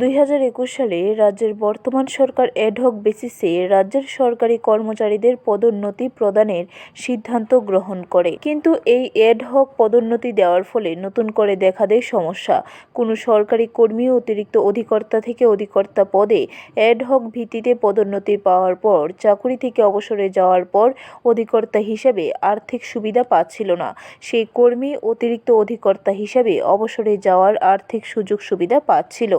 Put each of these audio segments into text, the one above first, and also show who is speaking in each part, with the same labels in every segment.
Speaker 1: দুই হাজার একুশ সালে রাজ্যের বর্তমান সরকার অ্যাডহক বেসিসে রাজ্যের সরকারি কর্মচারীদের পদোন্নতি প্রদানের সিদ্ধান্ত গ্রহণ করে। কিন্তু এই অ্যাডহক পদোন্নতি দেওয়ার ফলে নতুন করে দেখা দেয় সমস্যা। কোনো সরকারি কর্মী অতিরিক্ত অধিকর্তা থেকে অধিকর্তা পদে অ্যাডহক ভিত্তিতে পদোন্নতি পাওয়ার পর, চাকুরি থেকে অবসরে যাওয়ার পর অধিকর্তা হিসেবে আর্থিক সুবিধা পাচ্ছিল না। সেই কর্মী অতিরিক্ত অধিকর্তা হিসেবে অবসরে যাওয়ার আর্থিক সুযোগ সুবিধা পাচ্ছিল।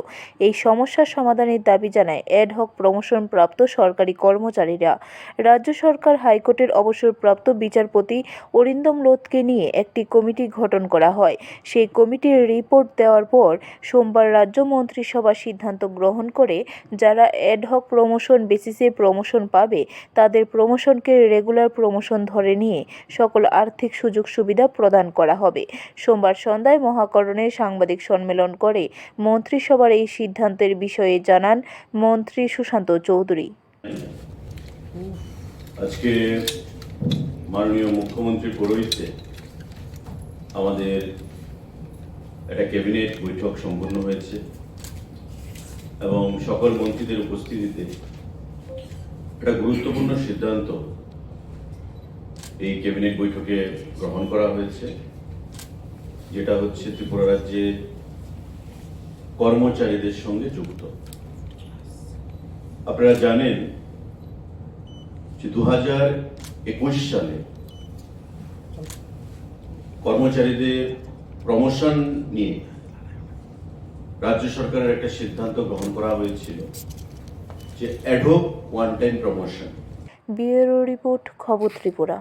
Speaker 1: এই সমস্যার সমাধানের দাবি জানায় অ্যাডহক প্রমোশন প্রাপ্ত সরকারি কর্মচারীরা। রাজ্য সরকার হাইকোর্টের অবসরপ্রাপ্ত বিচারপতি অরিন্দম লোধকে নিয়ে একটি কমিটি গঠন করা হয়। সেই কমিটির রিপোর্ট দেওয়ার পর সোমবার রাজ্য মন্ত্রিসভা সিদ্ধান্ত গ্রহণ করে যারা অ্যাডহক প্রমোশন বেসিসে প্রমোশন পাবে, তাদের প্রমোশনকে রেগুলার প্রমোশন ধরে নিয়ে সকল আর্থিক সুযোগ সুবিধা প্রদান করা হবে। সোমবার সন্ধ্যায় মহাকরণে সাংবাদিক সম্মেলন করে মন্ত্রিসভার এই সিদ্ধান্তের বিষয়ে জানান মন্ত্রী সুশান্ত চৌধুরী।
Speaker 2: আজকে মাননীয় মুখ্যমন্ত্রী পৌরহিত্যে আমাদের একটা ক্যাবিনেট বৈঠক সম্পন্ন হয়েছে এবং সকল মন্ত্রীদের উপস্থিতিতে একটা গুরুত্বপূর্ণ সিদ্ধান্ত এই ক্যাবিনেট বৈঠকে গ্রহণ করা হয়েছে, যেটা হচ্ছে ত্রিপুরা রাজ্যে কর্মচারীদের সঙ্গে যুক্ত। আপনারা জানেন যে দু হাজার একুশ সালে কর্মচারীদের প্রমোশন নিয়ে রাজ্য সরকারের একটা সিদ্ধান্ত গ্রহণ করা হয়েছিল যে adopt one time promotion
Speaker 1: bureau report, খবর ত্রিপুরা।